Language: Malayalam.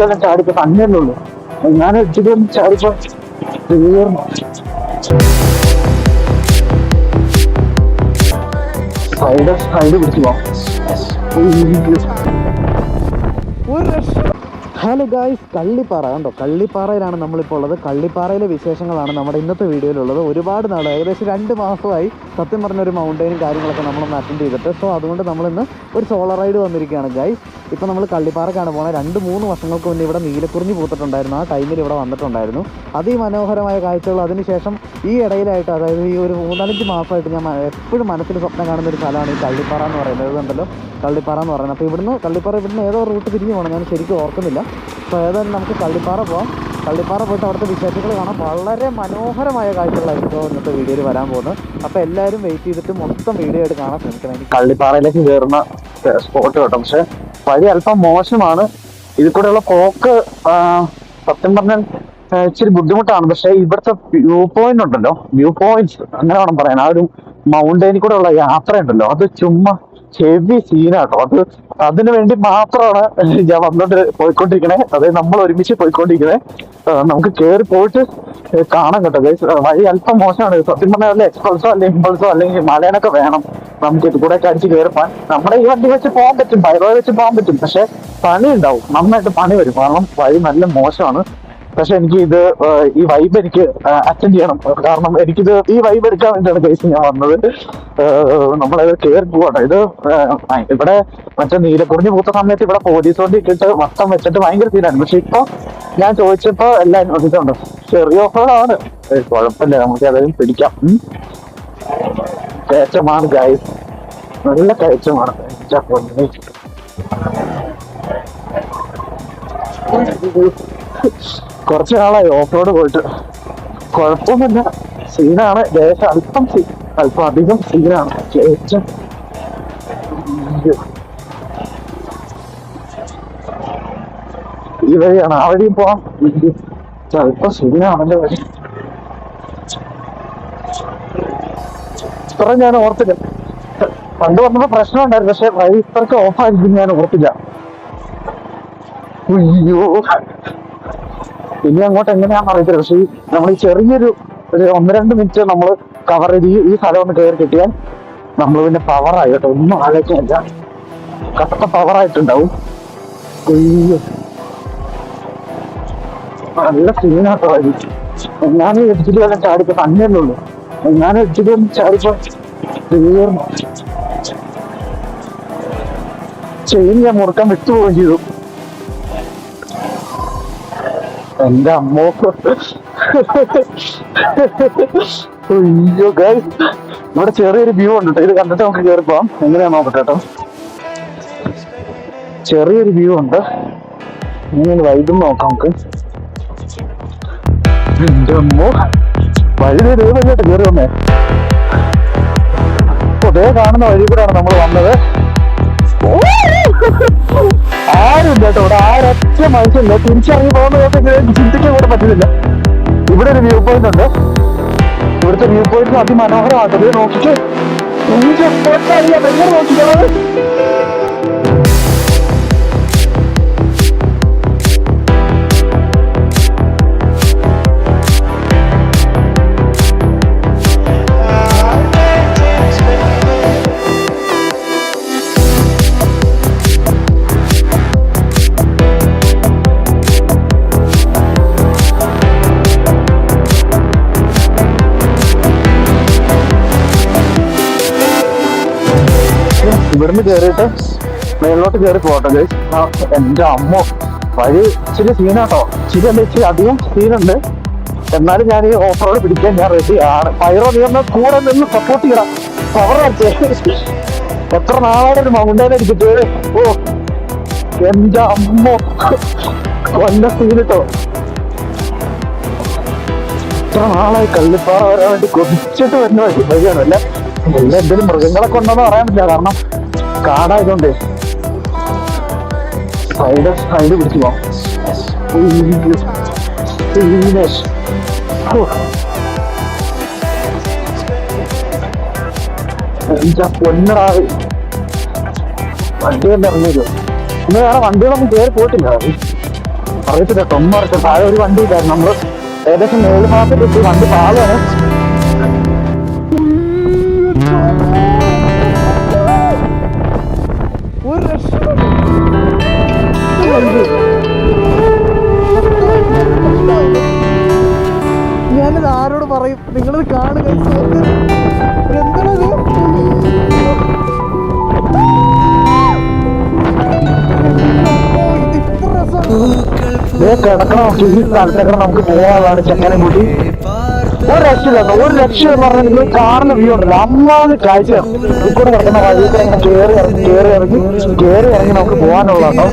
വല്ല ചാടിപ്പോ തന്നെയല്ലേ ഉള്ളൂ. ഞാൻ ഇതുവരെ ചാടിപ്പോ. തീർന്നു. സൈഡ് സൈഡ് പിടിച്ചു പോവാം ഹലോ ഗായ്സ് കള്ളിപ്പാറ കണ്ടോ? കള്ളിപ്പാറയിലാണ് നമ്മളിപ്പോൾ ഉള്ളത്. കള്ളിപ്പാറയിലെ വിശേഷങ്ങളാണ് നമ്മുടെ ഇന്നത്തെ വീഡിയോയിലുള്ളത്. ഒരുപാട് നാൾ ഏകദേശം രണ്ട് മാസമായി സത്യം പറഞ്ഞ ഒരു മൗണ്ടൈനും കാര്യങ്ങളൊക്കെ നമ്മളൊന്ന് അറ്റൻഡ് ചെയ്തിട്ട്. സോ അതുകൊണ്ട് നമ്മളിന്ന് ഒരു സോളർ റൈഡ് വന്നിരിക്കുകയാണ് ഗായ്സ് ഇപ്പോൾ നമ്മൾ കള്ളിപ്പാറക്കാണ് പോകുന്നത് രണ്ട് മൂന്ന് വർഷങ്ങൾക്ക് മുന്നേ ഇവിടെ നീലക്കുറിഞ്ഞ് പൂത്തിട്ടുണ്ടായിരുന്നു. ആ ടൈമിൽ ഇവിടെ വന്നിട്ടുണ്ടായിരുന്നു. അതിമനോഹരമായ കാഴ്ചകൾ. അതിനുശേഷം ഈ ഇടയിലായിട്ട് അതായത് ഈ ഒരു മൂന്നാലഞ്ച് മാസമായിട്ട് ഞാൻ എപ്പോഴും മനസ്സിൽ സ്വപ്നം കാണുന്ന ഒരു സ്ഥലമാണ് ഈ കള്ളിപ്പാറ എന്ന് പറയുന്നത്. ഇതുണ്ടല്ലോ കള്ളിപ്പാറ എന്ന് പറയുന്നത്. അപ്പോൾ ഇവിടുന്ന് കള്ളിപ്പാറ ഇവിടുന്ന് ഏതോ റൂട്ട് തിരിഞ്ഞ് പോകണം ഞാൻ ശരിക്കും ഓർക്കുന്നില്ല. അപ്പോൾ ഏതായാലും നമുക്ക് കള്ളിപ്പാറ പോകാം കള്ളിപ്പാറ പോയിട്ട് അവിടുത്തെ വിശേഷങ്ങൾ കാണാം. വളരെ മനോഹരമായ കാഴ്ചകളായിരിക്കും ഇന്നത്തെ വീഡിയോയിൽ വരാൻ പോകുന്നത്. അപ്പോൾ എല്ലാവരും വെയിറ്റ് ചെയ്തിട്ട് മൊത്തം വീഡിയോ ആയിട്ട് കാണാൻ ശ്രമിക്കണം എനിക്ക് കള്ളിപ്പാറയിലേക്ക് കയറുന്ന സ്പോട്ട് കേട്ടോ. പക്ഷേ വഴി അല്പം മോശമാണ്. ഇതിൽ കൂടെയുള്ള പോക്ക് സത്യം പറഞ്ഞാൽ ഇച്ചിരി ബുദ്ധിമുട്ടാണ്. പക്ഷേ ഇവിടുത്തെ വ്യൂ പോയിന്റ് ഉണ്ടല്ലോ. വ്യൂ പോയിന്റ്സ് അങ്ങനെ വേണം പറയാൻ. ആ ഒരു മൗണ്ടൈനിൽ കൂടെ ഉള്ള യാത്ര ഉണ്ടല്ലോ അത് ചുമ്മാ ഹെവി സീനാട്ടോ അത് അതിനു വേണ്ടി മാത്രമാണ് ഞാൻ വന്നിട്ട് പോയിക്കൊണ്ടിരിക്കണേ. അതായത് നമ്മൾ ഒരുമിച്ച് പോയിക്കൊണ്ടിരിക്കണേ. നമുക്ക് കയറി പോയിട്ട് കാണാൻ കാണാം കേട്ടോ വഴി അല്പം മോശമാണ്. സത്യം പറഞ്ഞാൽ വല്ല എക്സ്പൾസോ അല്ലെങ്കിൽ ഇമ്പൾസോ അല്ലെങ്കിൽ മലയനൊക്കെ വേണം. നമുക്ക് ഇത് കൂടെ അടിച്ച് കയറിപ്പാൻ നമ്മുടെ ഈ വണ്ടി വെച്ച് പോകാൻ പറ്റും. ബൈറോ വെച്ച് പോകാൻ പറ്റും. പക്ഷെ പണി ഉണ്ടാവും നന്നായിട്ട് പണി വരും. കാരണം വഴി നല്ല മോശമാണ്. പക്ഷെ എനിക്ക് ഇത് ഈ വൈബ് എനിക്ക് അറ്റൻഡ് ചെയ്യണം. കാരണം എനിക്കിത് ഈ വൈബ് എടുക്കാൻ വേണ്ടിയാണ് കേസ് ഞാൻ വന്നത്. നമ്മളത് കയറി പോകട്ടെ ഇത് ഇവിടെ മറ്റേ നീലക്കുറിഞ്ഞ് പൂത്ത സമയത്ത് ഇവിടെ പോലീസ് വണ്ടി ഇട്ടിട്ട് വട്ടം വെച്ചിട്ട് ഭയങ്കര തീരാണ് പക്ഷെ ഇപ്പൊ ഞാൻ ചോദിച്ചപ്പോ എല്ലാം ഇതുണ്ട് ചെറിയ ഓഫറാണ് കുഴപ്പമില്ല. നമുക്ക് അതായത് പിടിക്കാം. കയറ്റമാണ് ഗായ്സ് നല്ല കയറ്റമാണ്. പൊന്നേ. കുറച്ച് നാളായി ഓഫ് റോഡ് പോയിട്ട്. കുഴപ്പമൊന്നുമില്ല. സീനാണ്. ദേശം അല്പം സീ- അല്പം അധികം സീനാണ്. കയറ്റം ഈ വഴിയാണ്. ആ വഴിയും പോവാം. അല്പം സീനാണല്ലോ വഴി. ഇത്ര ഞാൻ ഓർത്തില്ല. പണ്ട് വന്നപ്പോ പ്രശ്നം ഉണ്ടായിരുന്നു. പക്ഷെ വഴി ഇത്രക്ക് ഓഫായിരിക്കും ഞാൻ ഓർത്തില്ല. അയ്യോ. ഇനി അങ്ങോട്ട് എങ്ങനെയാണെന്ന് അറിയത്തില്ല. പക്ഷേ ഈ നമ്മൾ ഈ ചെറിയൊരു ഒരു ഒന്ന് രണ്ട് മിനിറ്റ് നമ്മൾ കവർ ചെയ്ത് ഈ- സ്ഥലം ഒന്ന് കയറി കിട്ടിയാൽ നമ്മൾ പിന്നെ പവറായി കേട്ടോ. ഒന്നും ആലോചിക്കാനില്ല കട്ട പവറായിട്ടുണ്ടാവും നല്ല സീനാട്ടോ ഞാൻ ഇടിച്ചിട്ട് വല്ല ചാടിപ്പോ തന്നെയല്ലേ ഉള്ളൂ. ഞാൻ ഇടിച്ചിട്ട് വന്ന് ചാടിപ്പോ തീർന്നു ചെയിൻ ഞാൻ മുറുക്കാൻ വിട്ടുപോവുകയും ചെയ്തു. എന്റെ അമ്മോ. ഇവിടെ ചെറിയൊരു വ്യൂ ഉണ്ട്. ഇത് കണ്ടിട്ട് നമുക്ക് കയറി പോവാം. എങ്ങനെയാ നോക്കട്ടെ കേട്ടോ. ചെറിയൊരു വ്യൂ ഉണ്ട്. ഇങ്ങനെ വൈകും നോക്കാം നമുക്ക്. എന്റെ അമ്മോ. വഴി ദൈവം കേട്ട് കയറി വന്നേ. അപ്പൊ കാണുന്ന വഴി കൂടെയാണ് നമ്മൾ വന്നത്. ആരുമില്ല കേട്ടോ. ഇവിടെ ആരൊറ്റ മനുഷ്യല്ല തിരിച്ചറിഞ്ഞ് പോകുന്ന കേട്ടെങ്കിലും ചിന്തിക്കാൻ കൂടെ പറ്റുന്നില്ല. ഇവിടെ ഒരു വ്യൂ പോയിന്റ് ഉണ്ട്. ഇവിടുത്തെ വ്യൂ പോയിന്റ് അതിമനോഹരമാട്ടത് നോക്കിക്കേ? ഇവിടുന്ന് കേറിയിട്ട് മേളിലോട്ട് കയറി പോട്ടെ ഗൈസ് ആ എന്റെ അമ്മ. വഴി ഇച്ചിരി സീനാട്ടോ ഇച്ചിരി എന്താ ഇച്ചിരി അധികം സീനുണ്ട് എന്നാലും ഞാൻ ഈ ഓഫ് റോഡ് പിടിക്കാൻ ഞാൻ റെഡിയാണ് പൈറോ നീ ഒന്ന് കൂടെ നിന്ന് സപ്പോർട്ട് ചെയ്യണം പവർ എത്ര നാളോടെ ഒരു മൗണ്ടൈൻ ഇരിക്കട്ടെ ഓ എന്റെ അമ്മ. കൊല്ല സീനിട്ടോ എത്ര നാളായി കള്ളിപ്പാറ വരാൻ വേണ്ടി കൊതിച്ചിട്ട് വരുന്ന വഴി വഴിയാണ് എല്ലാം എന്തെങ്കിലും മൃഗങ്ങളൊക്കെ ഉണ്ടോന്ന് പറയാൻ പറ്റില്ല. കാരണം കാടായതുകൊണ്ട് സൈഡ് സൈഡ് പിടിച്ചു പോവാം. പൊന്നടാ വണ്ടി തന്നെ ഇറങ്ങിയത് ഇന്ന് വേറെ വണ്ടികളൊന്നും കയറി പോയിട്ടില്ല അറിയത്തില്ല തൊമ്മറച്ച് താഴെ ഒരു വണ്ടി ഇല്ലായിരുന്നു. നമ്മൾ ഏകദേശം ഏഴ് മാസം കിട്ടി വണ്ടി പാലാണ് കിടക്കണം ഈ സ്ഥലത്തൊക്കെ നമുക്ക് പോകാനുള്ളതാണ് ചെങ്ങനെ കൂട്ടി ഒരു രക്ഷയില്ല ഒരു രക്ഷ എന്ന് പറഞ്ഞാൽ നിങ്ങൾ കാണുന്ന വ്യൂ ഉണ്ടല്ലോ. അമ്മാതിരി കാഴ്ച. ഇവിടെ കിടക്കുന്ന വഴിയൊക്കെ കൂടെ കയറി ഇറങ്ങി കയറി ഇറങ്ങി കയറി ഇറങ്ങി നമുക്ക് പോകാനുള്ളതാണോ.